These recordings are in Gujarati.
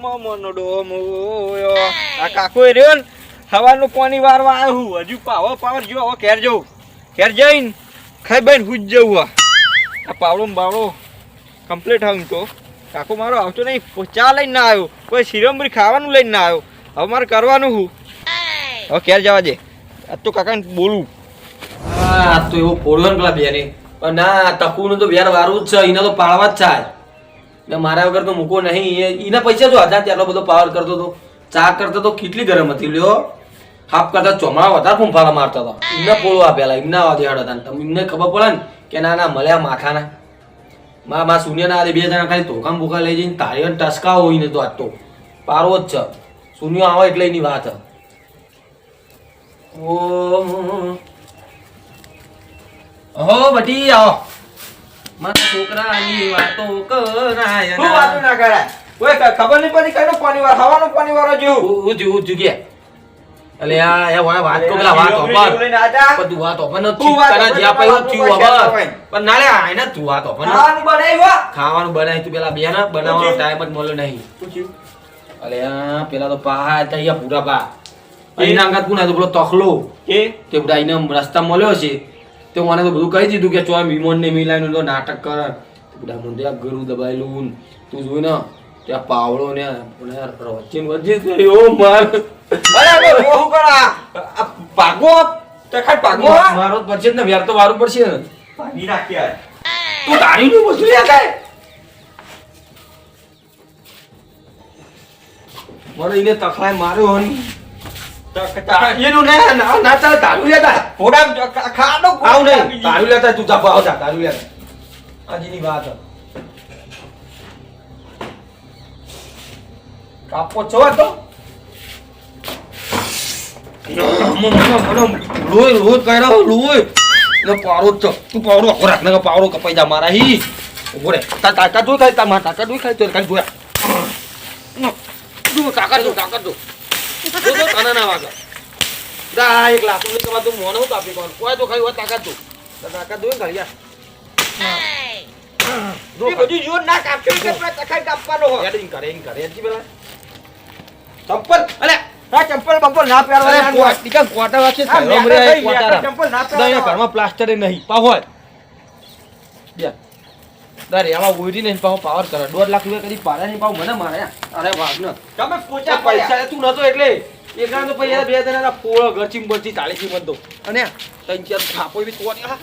મોનો ડો આ કાકો ને સવારનું પાણી વારવા આવ્યું હજુ પાવો પાવર જો હવે ઘેર જવું ઘેર જઈને ખાઈ બેન હુજ જવું આ. પાવડો બાવડો કમ્પ્લીટ આવું તો. કાકો મારો આવતો નહીં. ચા લઈને ના આવ્યો. કોઈ શિરમબરી ખાવાનું લઈને ના આવ્યો. હવે મારે કરવાનું હું. હવે ક્યારે જવા દે. આ તો કાકાને બોલું. આ તો એવો પોળવાનો પેલા બેને. પણ ના, તકુનું તો બેન વારું જ છે. એને તો પાળવા જ થાય. ને મારા વગર તો મૂકો નહીં. એના પૈસા જો હતા ત્યારનો બધો પાવર કરતો હતો. ચા કરતો તો કેટલી ગરમ હતી, લ્યો. હાફ કરતા ચોમાળા વધારે ફૂંફાળા મારતા હતા. એમને પોળો આપેલા, એમના આવા હતા. તમને ખબર પડે ને કે ના ના, મળ્યા માથાના. મા મા સુનિયાના આલે બે જણા ખાલી ધોકામ ભૂખા લઈ જઈને તારી ટસકા હોય ને તો આજ તો. પારવો જ છે. સુનિયો આવે એટલે એની વાત. છે ઓ હો, બટી, આવો. મારા છોકરાની વાતો કરાય શું વાતો ના. કરાય? ઓય ખબર નહીં પડી કઈનો પાણી વાર હવાનું પાણી વાળો જેવું ઉજ ઉજ ગયા એટલે આ એ વાત તો પેલા વાત ઓપન બધું વાત ઓપન જ તું ઓપન જ્યાં તો થયું હવે પણ નાલે આઈને તું વાત ઓપન ખાવાનું બનાવ્યો ખાવાનું બનાવી તું પેલા બે બનાવવાનો ટાઈમ જ મળ્યો નહીં. અલે આ પેલા તો પાહા તૈયા પૂરા પા. એના અંગાત પુના તો પેલો તખલો. કે તે બધા એને રસ્તા મળ્યો છે. તે મને તો બધું કહી દીધું કે ચોય વિમોન ને મિલાઈને તો નાટક કર. બધા મુંડે આ ગરું દબાયેલું. તું જોઈ ને ત્યાં પાવડો ને વચ્ચે ને વચ્ચે થયો માર. અરે કરો. મારો પડશે ને વ્યાર તો વારું પડશે. ને ભાગી નાખ્યા. તું તારી નું બધું લે કાય મને એને તખલાય માર્યો હન એનું ના ના તારું લેતા ખા- ખાડો આવ નહીં. તારું લેતા તું જા આવ જા તારું. લેતા આજની વાત. કાપો છો તો. લોહી લોહી કર્યા લોહી. ને છે. તું પાવડો આખો રાખ ને પાવડો કપાઈ જા મારા હી. ઊભો રે. તાર તાકાત જોઈ ખાય તાર મારા તાકાત જોઈ ખાય તો કાંઈ જોયા. કાકા જો કાકા જો તને ના વાગે. દા એક લાખની કમા તું મોનો કાપી કોણ કોઈ તો ખાઈ હોય તાકાત જો તાકાત જોઈ ખાલી એ બધું જોર ના કાપશો કે પેલા તખાઈ કાપવાનો હો. એડિંગ કરે એડિંગ કરે એજી પેલા ચંપલ. અલે હા, ચંપલ બંપલ ના પહેરવાના. અરે ટીકા કોટા ચંપલ ના ઘરમાં પ્લાસ્ટર નહીં. પા હોય બે દરે આવા ઓઈરી નહીં પાછો પાવર કરે. દોઢ લાખ રૂપિયા કદી પાડે નહીં પાવ મને મારે. અરે વાત ન તમે પોચા પૈસા તું નતો એટલે. એકલા તો પૈસા બે તને પોળો ઘરચી બરચી તાળી બધો. અને ત્રણ ચાર થાપો બી તો પડ્યા.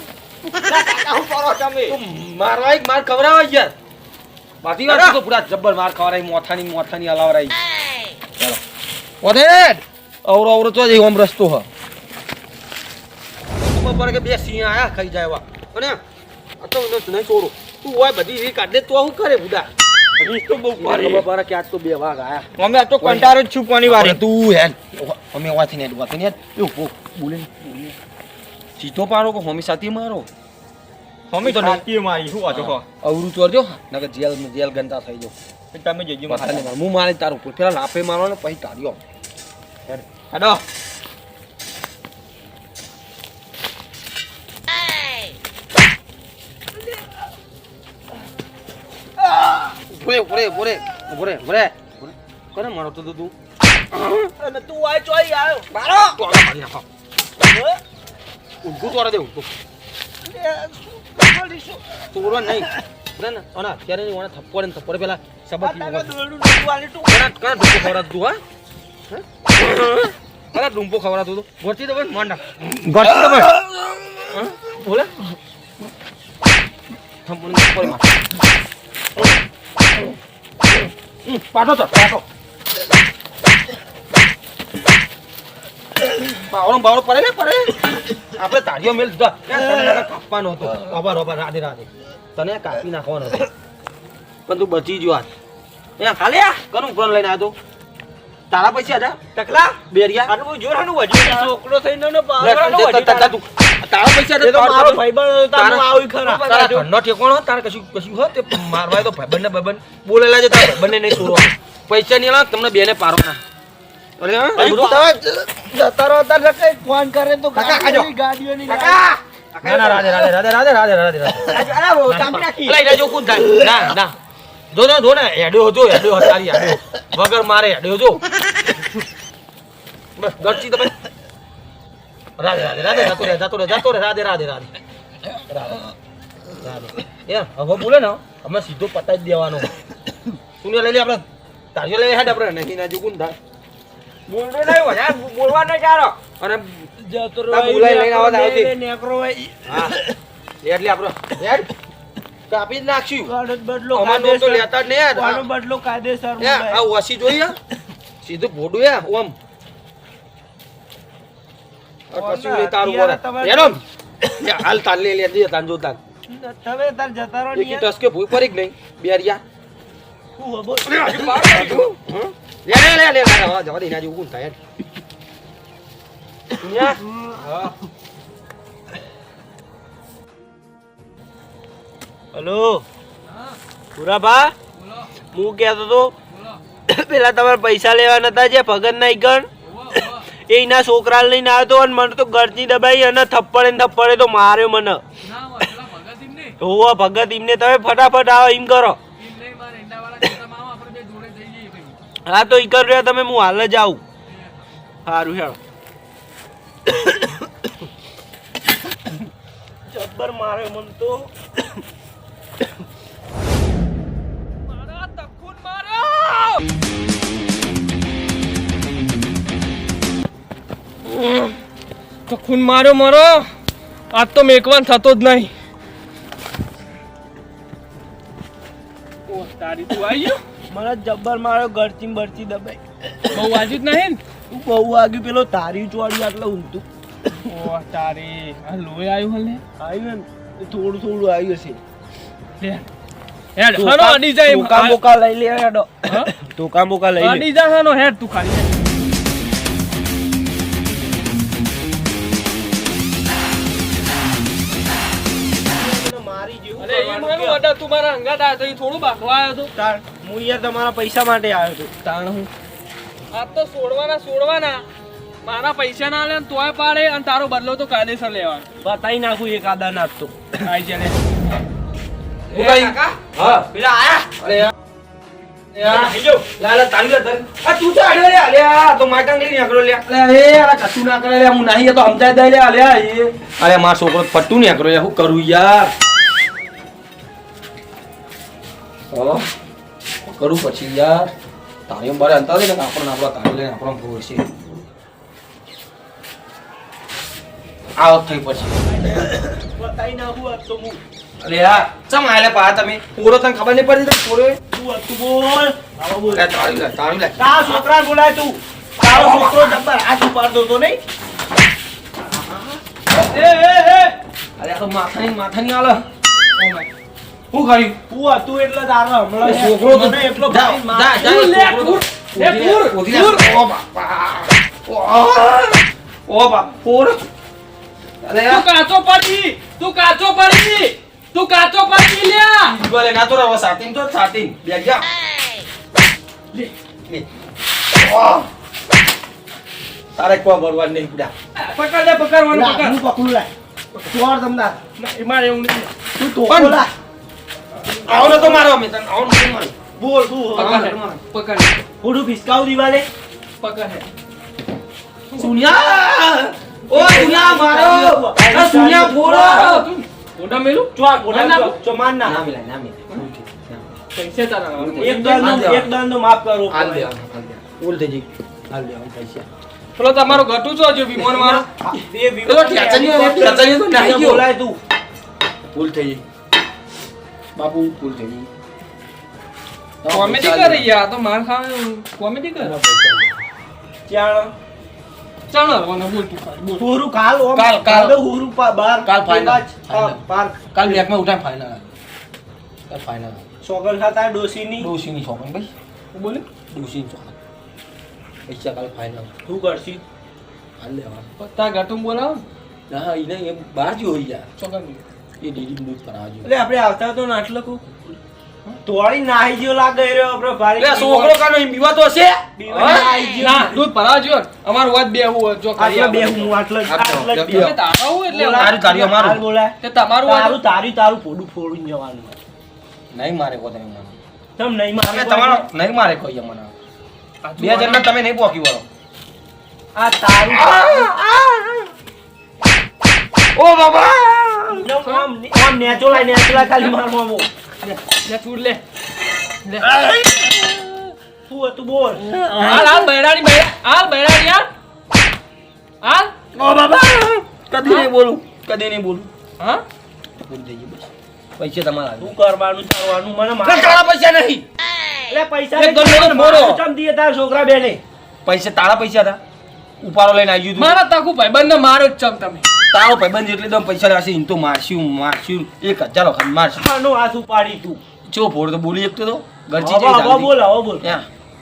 મારવા એક માર ખવડાવા યાર. બાકી વાત તો પૂરા જબ્બર માર ખવડાવી મોથાની મોથાની હલાવરાઈ ચાલો. ઓને અવરો અવરો તો જ ઓમ રસ્તો હ. ઉપર કે બે સિંહ આયા ખાઈ જાય વા અને આ તો નહીં છોડો તું હોય બધી રીત કાઢે તો શું કરે બુડા. રીસ તો બહુ મને ભારી. કે આજ તો બે વાઘ આયા. અમે આ તો કંટાળો જ છું પાણી વાળી. તું હેન અમે વાથી ને વાથી ને એવું પો બોલે બોલે. સીધો પાડો કે હોમી સાથી મારો? અમે તો તો મારી શું? અવરું ચોરજો નકર જેલ જેલ ગંદા થઈ જાવ તમે જજો માથા. હું મારે તારું ઉપર. લાફે મારો ને પછી તાર્યો. હેડો. ઉપરે ઉપરે ઉપરે ઉપરે ઉપરે કોને મારો તો તું? અને તું આ ચોઈ આવ્યો. મારો. તો મારી નાખો ઊંધું તોરા દે તું તોરો નહીં. ના ના ઓના અત્યારે નહીં ઓના થપ્પો ને થપ્પો પેલા સબક દોરડું નતું આલી તું. હા? કના ડુંપો ખવડાવતું તું? ગોઠી દે માંડા ગોઠવી દો. બોલે? થપ્પો ને થપ્પો માર પાટો તો પાટો બાવળો બાવળો પડે ને પડે. આપણે તારીઓ મેલ દીધા. કાપવાનો હતો. અબર અબર રાધે રાધે. તને કાપી નાખવાનો હતો. પણ તું બચી જો એ ખાલી આ. કરું ફોન લઈને આવ્યો તારા પૈસા હતા? ટકલા? બેરિયા? આનું બહુ જોર હાનું વજ્યું. છોકરો થઈને લે, તારા પૈસા તો મારો ભાઈબંધ હતો, આનું આવી ખરા. તારા ઘરનો ઠેકોણો તારે કશું કશું હોય તે મારવાય તો ભાઈબંધને ભાઈબંધ બોલેલા છે તારા ભાઈબંધને નહીં છોડવા. પૈસા નહીં લાવ તમને બેને પારો હા, તાર. ફોન કરે તો! ના ના રાધે રાધે રાધે રાધે રાધે રાધે ના ના જો ને જો ને હેડ્યો જો હેડ્યો તારી વગર મારે હેડ્યો જો બસ ગરચી તમે રાધે રાધે રાધે જતો રે જતો રે જતો રે રાધે રાધે રાધે રાધે એ હવે બોલે ને અમે સીધો પતાઈ જ દેવાનો સુનિયા લઈ લે આપણે તારીઓ લઈ હેડ આપણે નહીં ના જુગુન થાય બોલતો નહીં વધારે બોલવા નહીં ચાલો અને જતો ના, બોલાઈ લઈને આવવા આવતી નેકરો ભાઈ હા એટલે આપણે હેડ કાપી જ નાખશું બદલો અમાર તો લેતા જ નહીં યાર. બદલો કાયદેસર આ ઓસી જોઈએ સીધું ભોડું યા ઓમ કશું નહીં તારું યાર, એનો હાલ તાર લે લે દે તાન જો તાન તમે તાર જતા રહો ને ટસકે ભૂઈ પડી નહીં બેરિયા હું હબો. લે હજુ પાર કરી તું. હં? લે લે લે લે લે હા, જવા દે એના જેવું કોણ થાય યાર. સુન્યા? હા. હલો પુરાભા હું કહેતો તો પેલા તમારે પૈસા લેવા નતા જે ભગત ના ગણ એ એના છોકરા લઈને આવ્યો અને મને તો ગરજી દબાઈ અને થપ્પડે ને થપ્પડે તો માર્યો મને. હોવા ભગત એમને તમે ફટાફટ આવો એમ કરો. હા તો ઈ કરો તમે હું હાલ જ આવું. સારું હેડો. જબ્બર મારે મન તો. તો ખૂન માર્યો મારો? આજ તો મેકવાન થતો જ નહીં. ઓહ, તારી તું આવી મને જબ્બર મારો દબાઈ. બહુ વાજ્યું જ નહીં તું બહુ વાગ્યું પેલો તારી ચોડી આટલે ઊંધું. ને તારી આ લોહી આવ્યું હલે? આવ્યું ને થોડું થોડું આવ્યું હશે. લે હેડ હનો અડી જાય એમ. ટોકા બોકા લઈ લે હેડો. ટોકા બોકા લઈ લે. અડી જા હનો હેડ તું ખાલી તું મારા અંગાત આવ્યો તો થોડું બાંધવા આવ્યો હતો તાર હું યાર તમારા પૈસા માટે આવ્યો હતો તાણ હું આ તો છોડવાના છોડવાના મારા પૈસા ના લે ને તોય પાડે અને તારો બદલો તો કાયદેસર લેવાનો બતાવી નાખું એક આદા નાખતો આઈ જા લે હું કઈ? હા. પેલા આયા અરે યાર. યાર. લા, લા, તારી લે, તારી. આ તું તો આડ્યો લે, લે, આ તો માટાંગ લઈને નીકળ્યો લે. લે, એ, આ કશું ના કરે લે, હું નહીં, એ કરું પછી યાર. તારી બારે અંતા દે ને આપણને આપણા કાઢી લઈને આપણો ભૂલ છે. આવત થઈ પછી. તો હું. અરે યાર ચમ આલે પા તમે? પૂરો તને ખબર નહીં પડતી પૂરો? તું હતું બોલ. આવો બોલ. તાળી લે તાળી લે. તારા છોકરા બોલાય તું. તારો છોકરો જબ્બર હાથ પાડ તો નહીં. એ એ એ. અરે આ તો માથાની માથાની આલે શું કર્યું તું હતું એટલે તારો હમણાં છોકરો તો મને એટલો જા, જા, પૂર લે, પૂર. પૂર, લે. ઓ બાપા. ઓ બાપ પૂર. અરે તું કાચો પડી તું કાચો પડી તું કાચો પડી લ્યા બોલે ના તો રવા સાતીન તો સાતીન. બે ગયા લે. લે. ઓ. તારે કોઈ ભરવા નહીં પૂડા પકડ દે પકડવાનું લા, પકડ. હું પકડું લે. ચોર તમદાર ના, મારે એવું નહીં. તું તો બોલા આવો ને તો મારો અમે તને આવો ને મારો. બોલ બોલ. પકડ હે, પકડ હે, થોડું ફિસકાવ દિવાલે પકડ હે. સુનિયા! ઓ સુનિયા મારો! આ સુનિયા ફોડો! મોઢા મેલું? આ બોલા ના. ચો માર ના ના મિલા ના મિલા પૈસે તારા એક દાન એક દંડ માફ કરો. હાલ દે હાલ દે બોલ દેજી હાલ દે પૈસા. પેલો તમારો ઘટું છો જો વિમાન મારો બે વિમાન છે, ઠેચણીઓ તો નાહી ગયો. બોલાય તું. ભૂલ થઈ ગઈ બાપુ ભૂલ થઈ ગઈ. કોમેડી કરે યાર તો માર ખાવે કોમેડી કરે ચાણ ચાણ હરવાનો બોલ તું બોલ. હુરુ કાલ ઓમ. કાલ, કાલ. કાલ પા બાર. કાલ. હા, પાર. કાલ બેકમાં ઉઠાય ફાઇનલ કાલ ફાઇનલ સોગલ ખાતા ડોસીની ડોશીની શોપિંગ ભાઈ. બોલે? ડોશીની શોપિંગ પૈસા કાલ ફાઇનલ શું કરશી. હાલ લેવા પત્તા ઘટું બોલાવ ને. એને એ બહાર જ હોય યાર. ચોકન એ ડેરી દૂધ કરાવજો એટલે આપણે આવતા તો ના આટલો તોડી નાહી જેવો લાગે રહ્યો આપણો ભારી લે છોકરો કાનો બીવા તો હશે? બીવાય નાહી જેવો. ના દૂધ ભરાવા જો અમારું વાત બે હું જો કરી આટલા બે હું આટલા આટલા બે. તારા હું એટલે તારું, તારું, અમારું. બોલા તે તમારું તારું તારી તારું પોડું ફોડું જવાનું. નહીં મારે કોઈ તમે મને. તમ નહીં મારે તમારો નહીં. મારે કોઈ મને બે જણને તમે નહીં પોકી વળો. આ તારું ઓ બાબા! આમ આમ નેચો લાય ખાલી માર મામો લે ચૂર લે. લે. તું હતું બોલ. હાલ હાલ બૈરાડી બૈરા હાલ બૈરાડી હાલ. હાલ. ઓ બાબા. કદી નહીં બોલું કદી નહીં બોલું. હા? બોલી દેજે બસ. પૈસા તમારા તું કરવાનું ચાલવાનું? મને મારા પૈસા નહીં. એટલે પૈસા ચમ દીએ તાર છોકરા બેને. પૈસા તારા પૈસા હતા. ઉપાડો લઈને આવી ગયું મારા ભાઈ બંને મારો જ ચમ તમે. તારો ભાઈબંધ જેટલી દમ પૈસા લેશે એમ તો મારશું મારશું એક હજાર વખત મારશું. આનો હાથ ઉપાડી તું. ચો ફોડ તો બોલી શકતો તો. ગરજી હવે જેવી હવે બોલ હવે બોલ.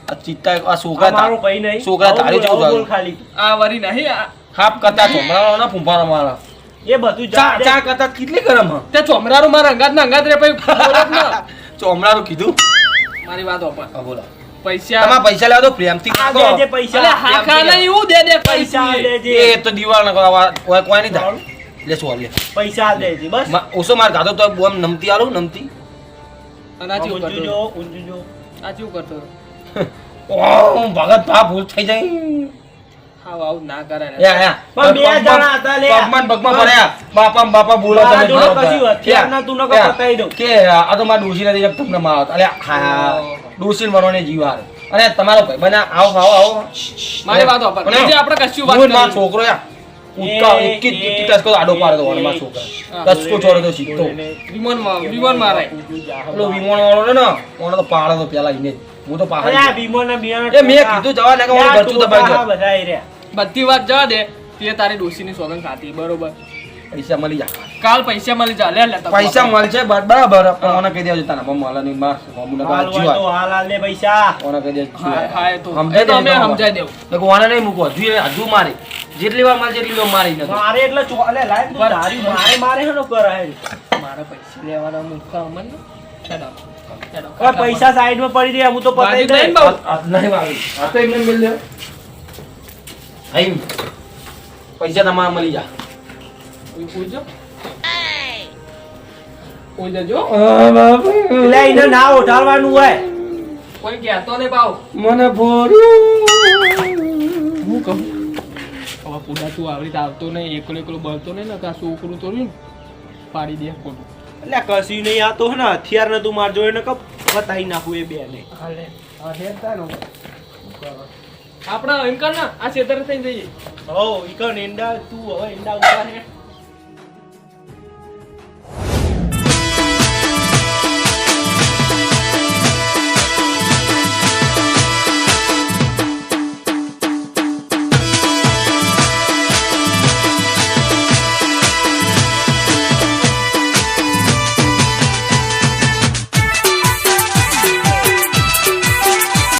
આ ચિત્તા આ છોકરા તારો ભાઈ નહીં. છોકરા તારે જેવું બોલ. ખાલી આ વરી નહીં આ- હાફ કરતા ચોમડાનો ના ફૂંફાનો મારા એ બધું ચા ચા કરતા કેટલી ગરમ હ? તે ચોમરારો મારા અંગાત ના અંગાત રે ભાઈ બોલો જ ના. ચોમડાનું કીધું? મારી વાત ઓપા બોલો. પૈસા તમારા પૈસા લેવા તો પ્રેમથી આ નાખો. પૈસા. અલે હા નહીં એવું દે દે પૈસા પૈસા. દેજે એ તો દિવાળ ના કોઈ કોઈ નહીં થાય. લે સો લે. પૈસા દેજે બસ. મા- માર ગાધો તો બોમ નમતી આલું નમતી. અને આ ચેવું ઊંચું કરતો. જો ઊંચું જો. કરતો. ઓ ભગત ભા ભૂલ થઈ જાય. આવું ના કરે ને. યા યા પણ બે જણા હતા લે. પગમાં ને પગમાં બાપા બાપા બોલો તમે જોડે કશું હથિયાર તું નકર પતાઈ દઉં. કે આ તો મારા ડોશી નથી તમને હા ડોશી વરોને જીવાર અને તમારો ભાઈ બના આવો આવો આવો. મારી વાત ઉપર જે આપણે કશું વાત મારો છોકરો યા ઉટકા એ- એકી ટસકો આડો પાડે તો મારા છોકરા. ટસકો છોડે તો શીખતો વિમાનમાં વિમાન મારે પેલો વિમાન વાળો ને ને તો પાડે તો પેલા ઇને હું તો અરે આ પાડી ભીમો ને એ મેં કીધું જવા ના કે ઓને ભરતું દબાઈ દો બધા વાત જવા દે. તે તારી ડોશીની સોગંદ ખાતી બરોબર. પૈસા મળી જાય કાલ પૈસા મળી જા. લે લે પૈસા મળશે બરાબર. પણ ઓને કહી દેજો તને મળે નહીં માર અમુને ના હોય તો હાલ હાલ લે પૈસા. ઓને કહી દેજો હા હા તો અમે સમજાઈ દેવું. મેં ઓને નહીં મૂકો હજુ હજુ મારે. જેટલી વાર મારે જેટલી વાર મારી નથી મારે એટલે ચોલે લાઈન તું ધાર્યું મારે મારે હેનો કરાય મારે પૈસા લેવાના મૂકા અમન? ને હેડો હવે સાઈડમાં પડી રહ્યા હું તો પતાઈ દઈ નહીં નહીં વાગી. આ તો એમને મિલ દેવો. પૈસા તમારા મળી જા. મને ભર્યું હું કહું? હવે પૂડા તું આવડી આવતો નહીં એકલો એકલો બળતો નહીં ને કાં છોકરું તો રહ્યું પાડી દે ખોટું એટલે કશું નહીં આતો હે ને હથિયાર ને માર મારજો ને કપ બતાવી નાખું એ બે ને. આપણા એમ કર? ને આ છેતર થઈ જઈએ. હો ઈકન ઈંડા તું હવે ઈંડા ઉતાર